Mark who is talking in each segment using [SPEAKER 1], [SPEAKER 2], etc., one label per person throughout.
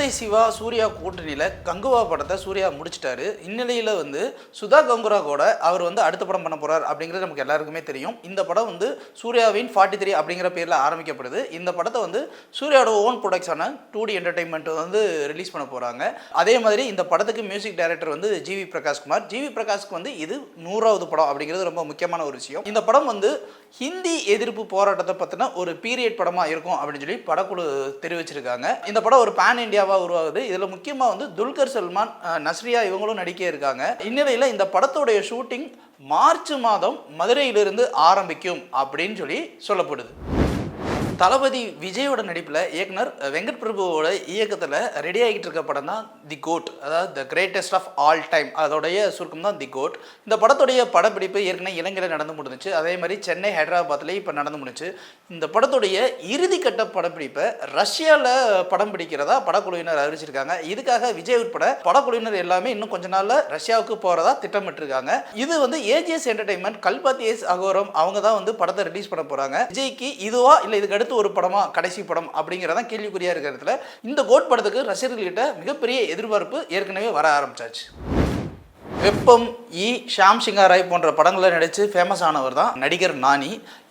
[SPEAKER 1] சிறுத்தை சிவா சூர்யா கூட்டணியில் கங்குவா படத்தை சூர்யா முடிச்சிட்டாரு. இந்நிலையில் வந்து சுதா கங்குரா கூட அவர் வந்து அடுத்த படம் பண்ண போகிறார் அப்படிங்கிறது நமக்கு எல்லாருக்குமே தெரியும். இந்த படம் வந்து சூர்யாவின் ஃபார்ட்டி த்ரீ அப்படிங்கிற பேரில் ஆரம்பிக்கப்படுது. இந்த படத்தை வந்து சூர்யாவோட ஓன் ப்ரொடக்ட்ஸான டூ டி என்டர்டைன்மெண்ட் வந்து ரிலீஸ் பண்ண போகிறாங்க அதே மாதிரி இந்த படத்துக்கு மியூசிக் டைரக்டர் வந்து ஜிவி பிரகாஷ்குமார் ஜிவி பிரகாஷ்க்கு வந்து இது நூறாவது படம் அப்படிங்கிறது ரொம்ப முக்கியமான ஒரு விஷயம். இந்த படம் வந்து ஹிந்தி எதிர்ப்பு போராட்டத்தை பற்றின ஒரு பீரியட் படமாக இருக்கும் அப்படின்னு சொல்லி படக்குழு தெரிவிச்சிருக்காங்க. இந்த படம் ஒரு பேன் இந்தியாவாக உருவாகுது. இதில் முக்கியமாக வந்து துல்கர் சல்மான் நஸ்ரியா இவங்களும் நடிக்க இருக்காங்க. இந்நிலையில் இந்த படத்தோடைய ஷூட்டிங் மார்ச் மாதம் மதுரையிலிருந்து ஆரம்பிக்கும் அப்படின்னு சொல்லி சொல்லப்படுது. தளபதி விஜயோட நடிப்பில் இயக்குனர் வெங்கட் பிரபுவோட இயக்கத்தில் ரெடி ஆகிட்டு இருக்க படம் தான் தி கோட் அதாவது the greatest of all time அதோடைய சுருக்கம் தான் தி கோட் இந்த படத்துடைய படப்பிடிப்பு ஏற்கனவே இலங்கையில் நடந்து முடிஞ்சிச்சு. அதே மாதிரி சென்னை ஹைதராபாத்லேயும் இப்போ நடந்து முடிஞ்சு இந்த படத்துடைய இறுதிக்கட்ட படப்பிடிப்பை ரஷ்யாவில் படம் பிடிக்கிறதா படக்குழுவினர் அறிவிச்சிருக்காங்க. இதுக்காக விஜய் உட்பட படக்குழுவினர் எல்லாமே இன்னும் கொஞ்ச நாளில் ரஷ்யாவுக்கு போகிறதா திட்டமிட்டிருக்காங்க. இது வந்து AGS entertainment Kalpathi S Aghoram அவங்க தான் வந்து படத்தை ரிலீஸ் பண்ண போகிறாங்க விஜய்க்கு இதுவா இல்லை இதுக்கு அடுத்து ஒரு படமா கடைசி படம் அப்படிங்கிறதான் கேள்விக்குறியா இருக்கிறதுல இந்த கோட் படத்துக்கு ரசிகர்கள்கிட்ட மிகப்பெரிய எதிர்பார்ப்பு ஏற்கனவே வர ஆரம்பிச்சாச்சு. வெப்பம் இ ஷாம் சிங்காராய் போன்ற படங்களில் நடித்து ஃபேமஸ் ஆனவர் தான் நடிகர் நானி.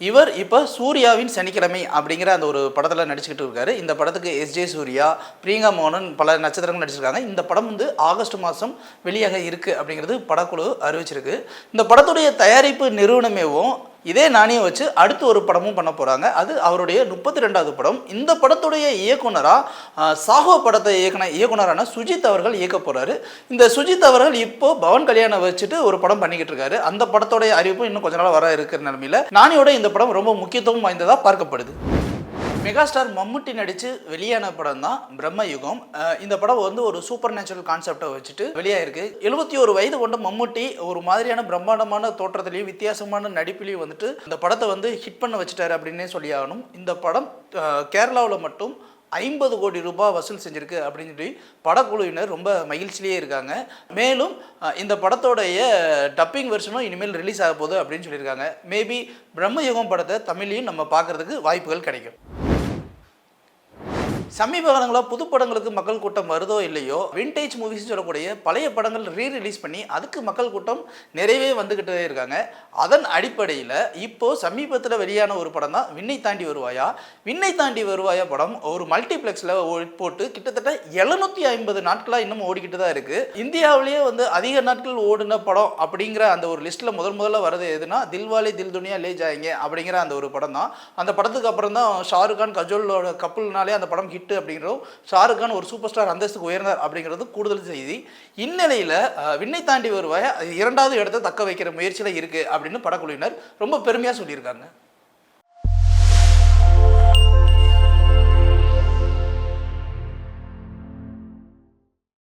[SPEAKER 1] இவர் இப்போ சூர்யாவின் சனிக்கிழமை அப்படிங்கிற அந்த ஒரு படத்தில் நடிச்சுக்கிட்டு இருக்காரு. இந்த படத்துக்கு எஸ் ஜே சூர்யா பிரியங்கா மோகனன் பல நட்சத்திரங்கள் நடிச்சிருக்காங்க. இந்த படம் வந்து ஆகஸ்ட் மாதம் வெளியாக இருக்குது அப்படிங்கிறது படக்குழு அறிவிச்சிருக்கு. இந்த படத்துடைய தயாரிப்பு நிறுவனமேவும் இதே நாணயம் வச்சு அடுத்து ஒரு படமும் பண்ண போகிறாங்க அது அவருடைய முப்பத்தி ரெண்டாவது படம். இந்த படத்துடைய இயக்குனராக சாகோ படத்தை இயக்குன இயக்குனரான சுஜித் அவர்கள் இயக்க போகிறாரு இந்த சுஜித் அவர்கள் இப்போ பவன் கல்யாணம் வச்சுட்டு ஒரு படம் பண்ணிக்கிட்டு இருக்காரு. அந்த படத்தோடைய அறிவிப்பு இன்னும் கொஞ்ச நாள் வர இருக்கிற நிலமையில நானியோட இந்த படம் ரொம்ப முக்கியத்துவம் வாய்ந்ததாக பார்க்கப்படுது. மெகாஸ்டார் மம்முட்டி நடித்து வெளியான படம் தான் பிரம்மயுகம் இந்த படம் வந்து ஒரு சூப்பர் நேச்சுரல் கான்செப்டை வச்சுட்டு வெளியாயிருக்கு. எழுபத்தி ஒரு வயது கொண்ட மம்முட்டி ஒரு மாதிரியான பிரம்மாண்டமான தோற்றத்திலையும் வித்தியாசமான நடிப்பிலையும் வந்துட்டு இந்த படத்தை வந்து ஹிட் பண்ண வச்சுட்டாரு அப்படின்னே சொல்லி ஆகணும் இந்த படம் கேரளாவில் மட்டும் ஐம்பது கோடி ரூபாய் வசூல் செஞ்சிருக்கு அப்படின்னு சொல்லி படக்குழுவினர் ரொம்ப மகிழ்ச்சியிலேயே இருக்காங்க. மேலும் இந்த படத்தோடைய டப்பிங் வெர்ஷனும் இனிமேல் ரிலீஸ் ஆக போகுது அப்படின்னு சொல்லியிருக்காங்க. மேபி பிரம்மயுகம் படத்தை தமிழ்லையும் நம்ம பார்க்கறதுக்கு வாய்ப்புகள் கிடைக்கும். சமீப காலங்களில் புது படங்களுக்கு மக்கள் கூட்டம் வருதோ இல்லையோ விண்டேஜ் மூவிஸ் சொல்லக்கூடிய பழைய படங்கள் ரீ ரிலீஸ் பண்ணி அதுக்கு மக்கள் கூட்டம் நிறையவே வந்துக்கிட்டே இருக்காங்க. அதன் அடிப்படையில் இப்போ சமீபத்தில் வெளியான ஒரு படம் தான் விண்ணை தாண்டி வருவாயா? விண்ணை தாண்டி வருவாயா படம் ஒரு மல்டிப்ளெக்ஸில் போட்டு கிட்டத்தட்ட எழுநூத்தி ஐம்பது நாட்களாக இன்னும் ஓடிக்கிட்டு தான் இருக்குது இந்தியாவிலேயே வந்து அதிக நாட்கள் ஓடின படம் அப்படிங்கிற அந்த ஒரு லிஸ்ட்டில் முதல் முதல்ல வரது எதுனா தில்வாலே தில் துனியா லே ஜாயங்க அப்படிங்கிற அந்த ஒரு படம் தான் அந்த படத்துக்கு அப்புறம் தான் ஷாருக் கான் கஜோலோட கப்பல்னாலே அந்த படம் ஹிட் அப்படிங்கிறதும் ஷாருக் கான் ஒரு சூப்பர் ஸ்டார் அந்தஸ்துக்கு உயர்ந்தார் அப்படிங்கிறது கூடுதல் செய்தி. இந்நிலையில் விண்ணை தாண்டி வருவாய் இரண்டாவது இடத்தை தக்க வைக்கிற முயற்சியில் இருக்குது அப்படின்னு படக்குழுவினர் ரொம்ப பெருமையாக சொல்லியிருக்காங்க.